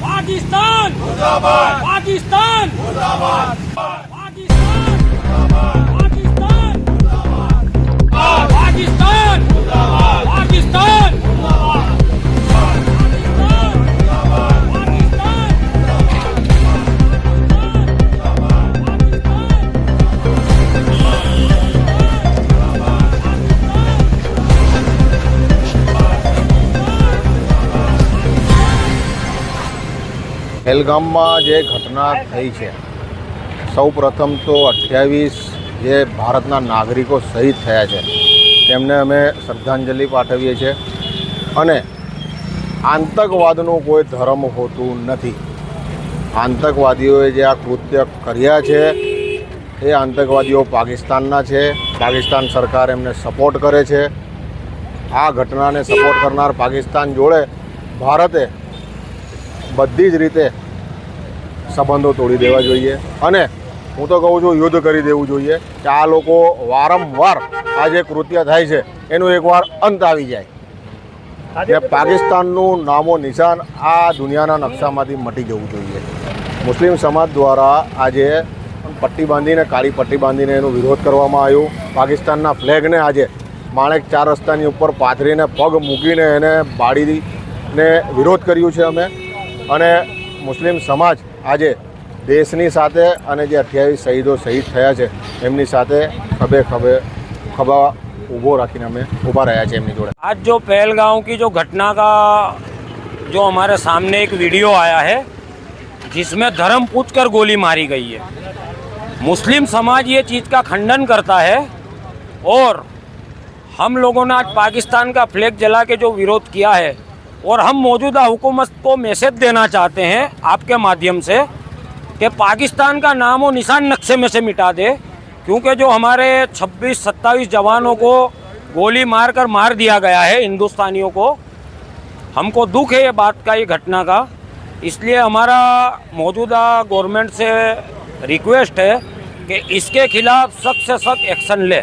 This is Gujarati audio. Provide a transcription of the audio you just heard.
પાકિસ્તાન! પાકિસ્તાન! પહેલગામમાં જે ઘટના થઈ છે સૌ પ્રથમ તો અઠ્યાવીસ જે ભારતના નાગરિકો શહીદ થયા છે, તેમને અમે શ્રદ્ધાંજલિ પાઠવીએ છીએ. અને આતંકવાદનું કોઈ ધર્મ હોતું નથી. આતંકવાદીઓએ જે આ કૃત્ય કર્યા છે, એ આતંકવાદીઓ પાકિસ્તાનના છે. પાકિસ્તાન સરકાર એમને સપોર્ટ કરે છે. આ ઘટનાને સપોર્ટ કરનાર પાકિસ્તાન જોડે ભારતે બધી જ રીતે સંબંધો તોડી દેવા જોઈએ. અને હું તો કહું છું યુદ્ધ કરી દેવું જોઈએ કે આ લોકો વારંવાર આ જે કૃત્ય થાય છે એનું એકવાર અંત આવી જાય. ને પાકિસ્તાનનું નામો નિશાન આ દુનિયાના નકશામાંથી મટી જવું જોઈએ. મુસ્લિમ સમાજ દ્વારા આજે પટ્ટી બાંધીને કાળી પટ્ટી બાંધીને એનો વિરોધ કરવામાં આવ્યો. પાકિસ્તાનના ફ્લેગને આજે માણેક ચાર રસ્તાની ઉપર પાથરીને પગ મૂકીને એને બાળીને વિરોધ કર્યું છે અમે. અને મુસ્લિમ સમાજ આજે દેશની સાથે અને જે અઠ્યાવીસ શહીદો શહીદ થયા છે એમની સાથે ખભે ખભે ખભા ઊભો રાખીને અમે ઊભા રહ્યા છે એમની જોડે आज जो पहलगांव की जो घटना का जो हमारे सामने एक वीडियो आया है जिसमें धर्म पूछकर गोली मारी गई है मुस्लिम समाज ये चीज़ का खंडन करता है और हम लोगों ने आज पाकिस्तान का फ्लैग जला के जो विरोध किया है और हम मौजूदा हुकूमत को मैसेज देना चाहते हैं आपके माध्यम से कि पाकिस्तान का नाम और निशान नक्शे में से मिटा दे, क्योंकि जो हमारे 26 27 जवानों को गोली मार कर मार दिया गया है हिंदुस्तानियों को, हमको दुख है ये बात का, ये घटना का। इसलिए हमारा मौजूदा गवर्नमेंट से रिक्वेस्ट है कि इसके खिलाफ सख्त से सख्त एक्शन ले।